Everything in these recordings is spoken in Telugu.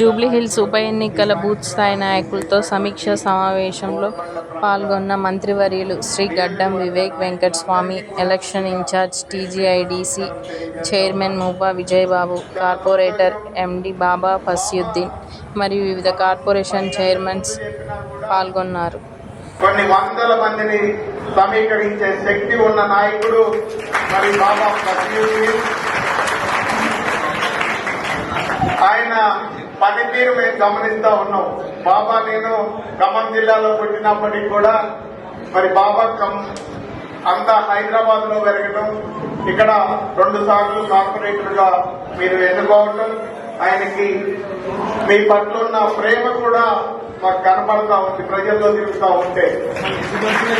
జూబ్లీహిల్స్ ఉప ఎన్నికల బూత్ స్థాయి నాయకులతో సమీక్ష సమావేశంలో పాల్గొన్న మంత్రివర్యులు Shri Gaddam Vivek Venkataswamy, election in charge TGIDC chairman Moopa Vijayababu, corporator MD Baba Fasiuddin మరియు వివిధ కార్పొరేషన్ చైర్మన్స్ పాల్గొన్నారు. కొన్ని వందల మందిని సమీకరించే శక్తి ఉన్న నాయకుడు మరి బాబా ఆయన పనితీరు మేము గమనిస్తా ఉన్నాం. బాబా నేను ఖమ్మం జిల్లాలో పుట్టినప్పటికి కూడా మరి బాబా కమ్ అంతా హైదరాబాద్లో పెరగడం ఇక్కడ రెండు సార్లు కార్పొరేటర్గా మీరు ఎన్నుకోవటం ఆయనకి మీ పట్ల ఉన్న ప్రేమ కూడా మాకు కనపడతా ఉంది ప్రజల్లో తిరుగుతా ఉంటే.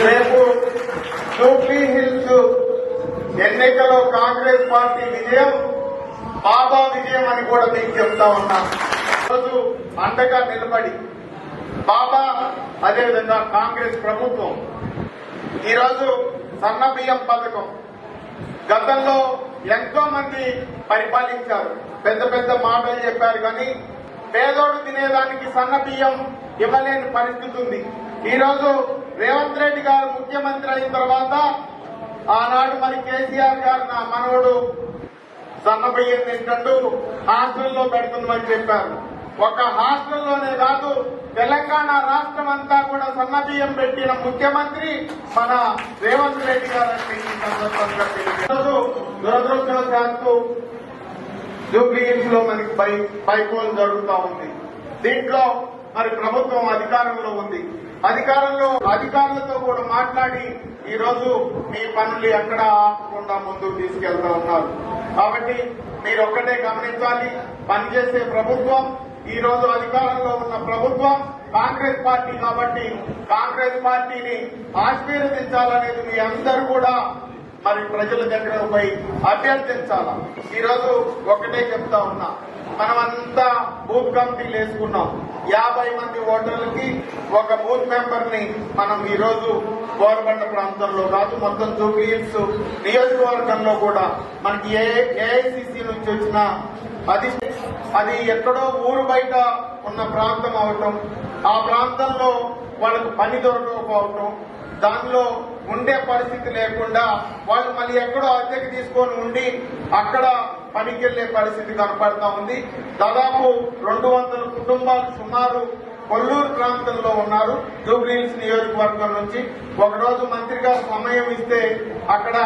రేపు జూబ్లీ హిల్స్ ఎన్నికలో కాంగ్రెస్ పార్టీ విజయం బాబా విజయం అని కూడా మీకు చెప్తా ఉన్నా. రోజు అండగా నిలబడి బాబా అదేవిధంగా కాంగ్రెస్ ప్రభుత్వం ఈరోజు సన్న బియ్యం పథకం గతంలో ఎంతో మంది పరిపాలించారు. పెద్ద పెద్ద మాటలు చెప్పారు కానీ పేదోడు తినేదానికి సన్న బియ్యం ఇవ్వలేని పరిస్థితి ఉంది. ఈరోజు రేవంత్ రెడ్డి గారు ముఖ్యమంత్రి అయిన తర్వాత ఆనాడు మరి కేసీఆర్ గారు నా మనవడు సన్న బియ్యం తింటూ హాస్టల్లో పెడుతుందని చెప్పారు. ఒక హాస్టల్లోనే కాదు తెలంగాణ రాష్ట్రం అంతా కూడా సన్నబియ్యం పెట్టిన ముఖ్యమంత్రి మన రేవంత్ రెడ్డి గారు దురదృష్టవశాత్తు జూబ్లీహిల్స్లో మనకి బై బైపోల్ జరుగుతూ ఉంది. దీంట్లో మరి ప్రభుత్వం అధికారంలో ఉంది. అధికారంలో అధికారులతో కూడా మాట్లాడి ఈ రోజు మీ పనులు ఎక్కడ ఆపకుండా ముందుకు తీసుకెళ్తా ఉన్నారు. కాబట్టి మీరు ఒక్కటే గమనించాలి పనిచేసే ప్రభుత్వం ఈ రోజు అధికారంలో ఉన్న ప్రభుత్వం కాంగ్రెస్ పార్టీ కాబట్టి కాంగ్రెస్ పార్టీని ఆశీర్వదించాలనేది మీ అందరూ కూడా మరి ప్రజల దగ్గర పోయి అభ్యర్థించాలా? ఈ రోజు ఒకటే చెప్తా ఉన్నా. మనమంతా బూత్ కమిటీలు వేసుకున్నాం. యాభై మంది ఓటర్లకి ఒక బూత్ మెంబర్ని మనం ఈ రోజు గోరబండ ప్రాంతంలో కాదు మొత్తం జూబ్లీహిల్స్ నియోజకవర్గంలో కూడా మనకి ఏఐసిసి నుంచి వచ్చిన అధిష్ట అది ఎక్కడో ఊరు బయట ఉన్న ప్రాంతం అవటం ఆ ప్రాంతంలో వాళ్ళకు పని దొరకకపోవటం దానిలో ఉండే పరిస్థితి లేకుండా వాళ్ళు మళ్ళీ ఎక్కడో అద్దెకి తీసుకొని ఉండి అక్కడ పనికి వెళ్ళే పరిస్థితి కనపడతా ఉంది. దాదాపు రెండు వందల కుటుంబాలు సుమారు కొల్లూరు ప్రాంతంలో ఉన్నారు జూబ్లీహిల్స్ నియోజకవర్గం నుంచి. ఒకరోజు మంత్రి గారు సమయం ఇస్తే అక్కడ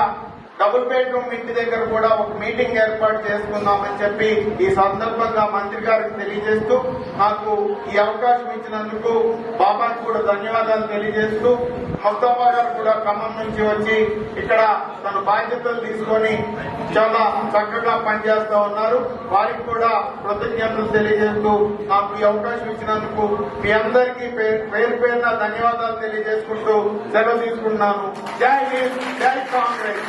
డబుల్ బెడ్రూమ్ ఇంటి దగ్గర కూడా ఒక మీటింగ్ ఏర్పాటు చేసుకుందామని చెప్పి ఈ సందర్భంగా మంత్రి గారికి తెలియజేస్తూ నాకు ఈ అవకాశం ఇచ్చినందుకు బాబాకి కూడా ధన్యవాదాలు తెలియజేస్తూ ముస్తాబా గారు కూడా ఖమ్మం నుంచి వచ్చి ఇక్కడ తన బాధ్యతలు తీసుకొని చాలా చక్కగా పనిచేస్తా ఉన్నారు. వారికి కూడా కృతజ్ఞతలు తెలియజేస్తూ నాకు ఈ అవకాశం ఇచ్చినందుకు మీ అందరికీ పేరు పేరున ధన్యవాదాలు తెలియజేసుకుంటూ సెలవు తీసుకుంటున్నాను. జై హింద్ జై కాంగ్రెస్!